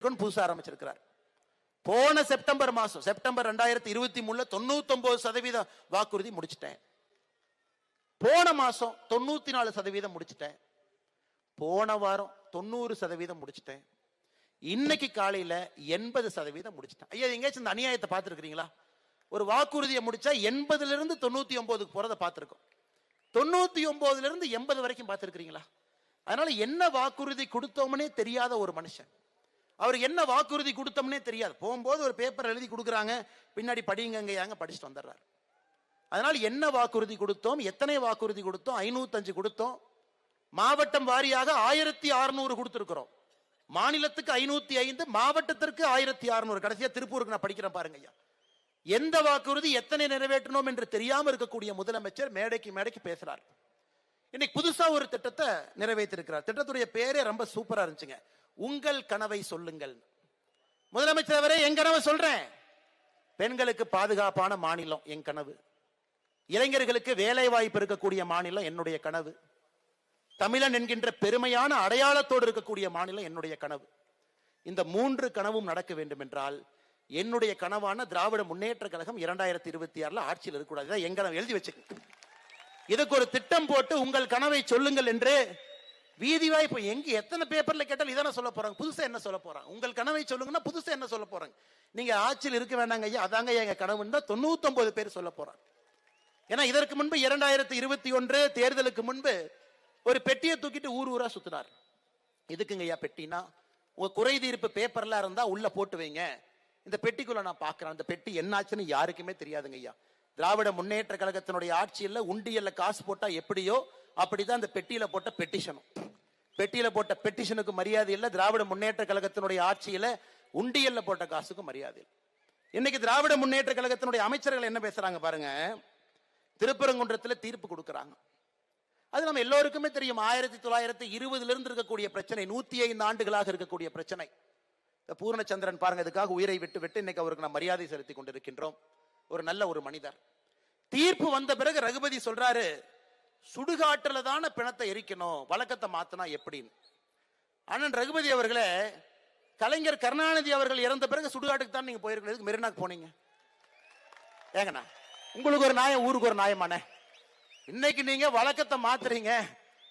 புதுசாக புதுசா ஆரம்பிச்சிருக்கிறார். போன செப்டம்பர் மாசம் செப்டம்பர் ரெண்டாயிரத்தி இருபத்தி மூணுல தொண்ணூத்தொன்பது சதவீதம் வாக்குறுதி முடிச்சிட்டேன். போன மாசம் தொண்ணூத்தி நாலு சதவீதம் முடிச்சிட்டேன். போன வாரம் தொண்ணூறு சதவீதம் முடிச்சிட்டேன். இன்னைக்கு காலையில எண்பது சதவீதம் முடிச்சிட்டேன். ஐயா எங்கேயாச்சும் இந்த அநியாயத்தை பார்த்துருக்கீங்களா ஒரு வாக்குறுதியை முடிச்சா எண்பதுல இருந்து தொண்ணூத்தி ஒன்பதுக்கு போறதை பார்த்துருக்கோம். தொண்ணூத்தி ஒன்பதுல இருந்து எண்பது வரைக்கும் பார்த்துருக்கீங்களா அதனால என்ன வாக்குறுதி கொடுத்தோம்னே தெரியாத ஒரு மனுஷன். அவர் என்ன வாக்குறுதி கொடுத்தோம்னே தெரியாது. போகும்போது ஒரு பேப்பர் எழுதி கொடுக்குறாங்க பின்னாடி படிங்கங்கயாங்க படிச்சுட்டு வந்துடுறாரு. அதனால என்ன வாக்குறுதி கொடுத்தோம்? எத்தனை வாக்குறுதி கொடுத்தோம்? ஐநூத்தஞ்சு கொடுத்தோம். மாவட்டம் வாரியாக ஆயிரத்தி அறுநூறு கொடுத்துருக்குறோம். மாநிலத்துக்கு ஐநூத்தி ஐந்து மாவட்டத்திற்கு ஆயிரத்தி அறுநூறு. கடைசியா திருப்பூருக்கு நான் படிக்கிறேன் பாருங்க ஐயா. எந்த வாக்குறுதி எத்தனை நிறைவேற்றணும் என்று தெரியாம இருக்கக்கூடிய முதலமைச்சர் மேடைக்கு மேடைக்கு பேசுறார். இன்னைக்கு புதுசா ஒரு திட்டத்தை நிறைவேற்றிருக்கிறார். திட்டத்துடைய பேரே ரொம்ப சூப்பரா இருந்துச்சுங்க. உங்கள் கனவை சொல்லுங்கள். முதலமைச்சர் அவரே என் கனவை சொல்றேன். பெண்களுக்கு பாதுகாப்பான மாநிலம் என் கனவு. இளைஞர்களுக்கு வேலை வாய்ப்பு இருக்கக்கூடிய மாநிலம் என்னுடைய கனவு. தமிழன் என்கின்ற பெருமையான அடையாளத்தோடு இருக்கக்கூடிய மாநிலம் என்னுடைய கனவு. இந்த மூன்று கனவும் நடக்க வேண்டும் என்றால் என்னுடைய கனவான திராவிட முன்னேற்ற கழகம் இரண்டாயிரத்தி இருபத்தி ஆறுல ஆட்சியில் இருக்கக்கூடாது. இதான் என் கனவு. எழுதி வச்சுக்கோங்க. இதுக்கு ஒரு திட்டம் போட்டு உங்கள் கனவை சொல்லுங்கள் என்று வீதி வாய்ப்பு எங்க எத்தனை பேப்பர்ல கேட்டாலும் இதான சொல்ல போறாங்க. புதுசா என்ன சொல்ல போறாங்க? உங்கள் கனவை சொல்லுங்கன்னா புதுசா என்ன சொல்ல போறாங்க? நீங்க ஆட்சியில் இருக்க வேண்டாங்க ஐயா அதாங்க எங்க கனவுன்னு தான் தொண்ணூத்தொன்பது பேர் சொல்ல போறாங்க. ஏன்னா இதற்கு முன்பு இரண்டாயிரத்தி இருபத்தி ஒன்று தேர்தலுக்கு முன்பு ஒரு பெட்டியை தூக்கிட்டு ஊர் ஊரா சுத்தினார். எதுக்குங்க ஐயா பெட்டினா? உங்க குறை தீர்ப்பு பேப்பர்லாம் இருந்தா உள்ள போட்டு வைங்க. இந்த பெட்டிக்குள்ள நான் பாக்குறேன். அந்த பெட்டி என்னாச்சுன்னு யாருக்குமே தெரியாதுங்க ஐயா. திராவிட முன்னேற்ற கழகத்தினுடைய ஆட்சியில் உண்டியல்ல காசு போட்டா எப்படியோ அப்படிதான் அந்த பெட்டியில போட்ட பெட்டிஷனும் பெட்டியில போட்ட பெட்டிஷனுக்கு மரியாதை இல்லை திராவிட முன்னேற்ற கழகத்தினுடைய ஆட்சியில உண்டியல்ல போட்ட காசுக்கும் மரியாதை இல்லை. இன்னைக்கு திராவிட முன்னேற்ற கழகத்தினுடைய அமைச்சர்கள் என்ன பேசுறாங்க பாருங்க? திருப்பரங்குன்றத்துல தீர்ப்பு கொடுக்கறாங்க. அது நம்ம எல்லோருக்குமே தெரியும். ஆயிரத்தி தொள்ளாயிரத்தி இருபதுல இருந்து இருக்கக்கூடிய பிரச்சனை நூத்தி ஐந்து ஆண்டுகளாக இருக்கக்கூடிய பிரச்சனை. பூர்ணச்சந்திரன் பாருங்க இதுக்காக உயிரை விட்டு விட்டு இன்னைக்கு அவருக்கு நாம் மரியாதை செலுத்தி கொண்டிருக்கின்றோம். ஒரு நல்ல ஒரு மனிதர். தீர்ப்பு வந்த பிறகு ரகுபதி சொல்றாரு சுடுகாட்டுல தானே பிணத்தை எரிக்கணும் வழக்கத்தை மாத்தினா எப்படின்னு. அண்ணன் ரகுபதி அவர்களே கலைஞர் கருணாநிதி அவர்கள் இறந்த பிறகு சுடுகாட்டுக்கு தான் நீங்க போயிருக்கணும். மெரினாக்கு போனீங்க? ஏங்கண்ணா உங்களுக்கு ஒரு நாயம் ஊருக்கு ஒரு நாயமானே இன்னைக்கு நீங்க வழக்கத்தை மாத்துறீங்க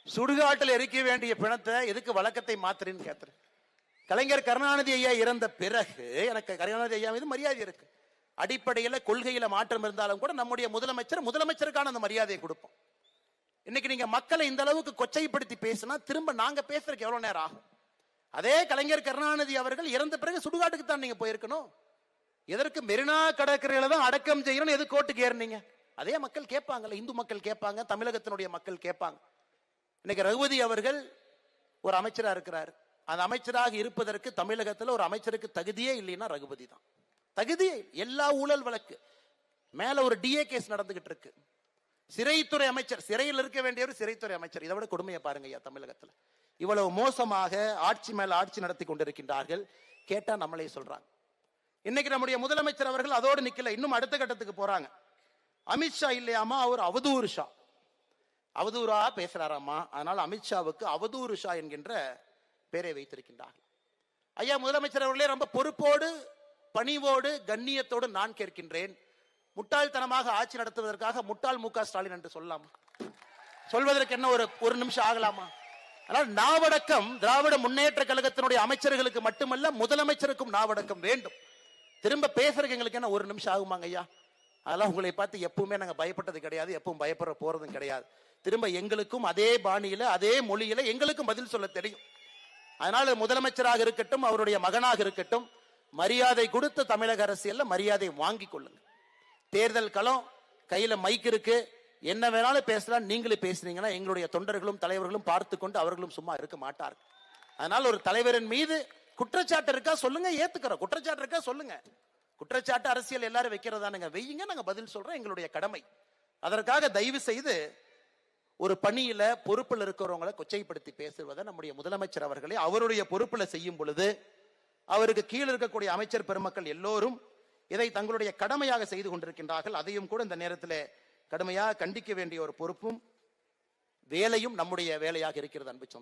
சுடுகாட்டில் எரிக்க வேண்டிய பிணத்தை எதுக்கு வழக்கத்தை மாத்துறீன்னு கேத்துறேன் கலைஞர் கருணாநிதி ஐயா இறந்த பிறகு எனக்கு கருணாநிதி ஐயா மீது மரியாதை இருக்கு. அடிப்படையில கொள்கையில மாற்றம் இருந்தாலும் கூட நம்முடைய முதலமைச்சர் முதலமைச்சருக்கான அந்த மரியாதையை கொடுப்போம். இன்னைக்கு நீங்க மக்களை இந்த அளவுக்கு கொச்சைப்படுத்தி பேசினா திரும்ப நாங்க பேசுறதுக்கு எவ்வளவு நேரம் ஆகும்? அதே கலைஞர் கருணாநிதி அவர்கள் இறந்த பிறகு சுடுகாட்டுக்கு தான் நீங்க போயிருக்கணும். எதற்கு மெரினா கடற்கரையில தான் அடக்கம் செய்யணும் எது கோர்ட்டுக்கு ஏறினீங்க? அதே மக்கள் கேட்பாங்கல்ல இந்து மக்கள் கேட்பாங்க தமிழகத்தினுடைய மக்கள் கேட்பாங்க. இன்னைக்கு ரகுபதி அவர்கள் ஒரு அமைச்சரா இருக்கிறார். அந்த அமைச்சராக இருப்பதற்கு தமிழகத்துல ஒரு அமைச்சருக்கு தகுதியே இல்லைன்னா ரகுபதி தான். தகுதியே எல்லா ஊழல் வழக்கு. மேல ஒரு டிஏ கேஸ் நடந்துகிட்டு இருக்கு சிறைத்துறை அமைச்சர் சிறையில் இருக்க வேண்டியவர் சிறைத்துறை அமைச்சர். இதை விட கொடுமையை பாருங்க ஐயா தமிழகத்துல. இவ்வளவு மோசமாக ஆட்சி மேல ஆட்சி நடத்தி கொண்டிருக்கின்றார்கள். கேட்டா நம்மளே சொல்றாங்க. இன்னைக்கு நம்முடைய முதலமைச்சர் அவர்கள் அதோடு நிக்கல. இன்னும் அடுத்த கட்டத்துக்கு போறாங்க. அமித்ஷா இல்லையாமா? அவர் அவதூறு ஷா. அவதூறா பேசுறாராமா? அதனால அமித்ஷாவுக்கு அவதூறு ஷா என்கின்ற பெயரை வைத்திருக்கின்றார்கள். ஐயா முதலமைச்சர் அவர்களே ரொம்ப பொறுப்போடு பணிவோடு கண்ணியத்தோடு நான் கேட்கின்றேன். முட்டாள்தனமாக ஆட்சி நடத்துவதற்காக முட்டாள் மு ஸ்டாலின் என்று சொல்லலாமா? சொல்வதற்கு என்ன ஒரு ஒரு நிமிஷம் ஆகலாமா? ஆனால் நாவடக்கம் திராவிட முன்னேற்ற கழகத்தினுடைய அமைச்சர்களுக்கு மட்டுமல்ல முதலமைச்சருக்கும் நாவடக்கம் வேண்டும். திரும்ப பேசுறதுக்கு எங்களுக்கு என்ன ஒரு நிமிஷம் ஆகுமாங்க ஐயா? அதெல்லாம் உங்களை பார்த்து எப்பவுமே நாங்க பயப்பட்டது கிடையாது எப்பவும் பயப்பட போறதும் கிடையாது. திரும்ப எங்களுக்கும் அதே பாணியில அதே மொழியில எங்களுக்கும் பதில் சொல்ல தெரியும். அதனால முதலமைச்சராக இருக்கட்டும் அவருடைய மகனாக இருக்கட்டும் மரியாதை கொடுத்த தமிழக அரசியல்ல மரியாதை வாங்கி கொள்ளுங்க. தேர்தல் களம் கையில மைக் இருக்கு. என்ன வேணாலும் பேசலாம். நீங்களும் பேசுனீங்கன்னா எங்களுடைய தொண்டர்களும் தலைவர்களும் பார்த்து கொண்டு அவர்களும் சும்மா இருக்க மாட்டார்கள். அதனால ஒரு தலைவரின் மீது குற்றச்சாட்டு இருக்கா சொல்லுங்க ஏத்துக்கிறோம். குற்றச்சாட்டு இருக்கா சொல்லுங்க. குற்றச்சாட்டு அரசியல் எல்லாரும் வைக்கிறதானுங்க. வெய்யுங்க நாங்க பதில் சொல்றோம். எங்களுடைய கடமை. அதற்காக தயவு செய்து ஒரு பணியில பொறுப்பில் இருக்கிறவங்களை கொச்சைப்படுத்தி பேசுவதை நம்முடைய முதலமைச்சர் அவர்களே அவருடைய பொறுப்புல செய்யும் பொழுது அவருக்கு கீழ் இருக்கக்கூடிய அமைச்சர் பெருமக்கள் எல்லோரும் இதை தங்களுடைய கடமையாக செய்து கொண்டிருக்கின்றார்கள். அதையும் கூட இந்த நேரத்தில் கடுமையாக கண்டிக்க வேண்டிய ஒரு பொறுப்பும் வேலையும் நம்முடைய வேலையாக இருக்கிறது அன்பு சொந்த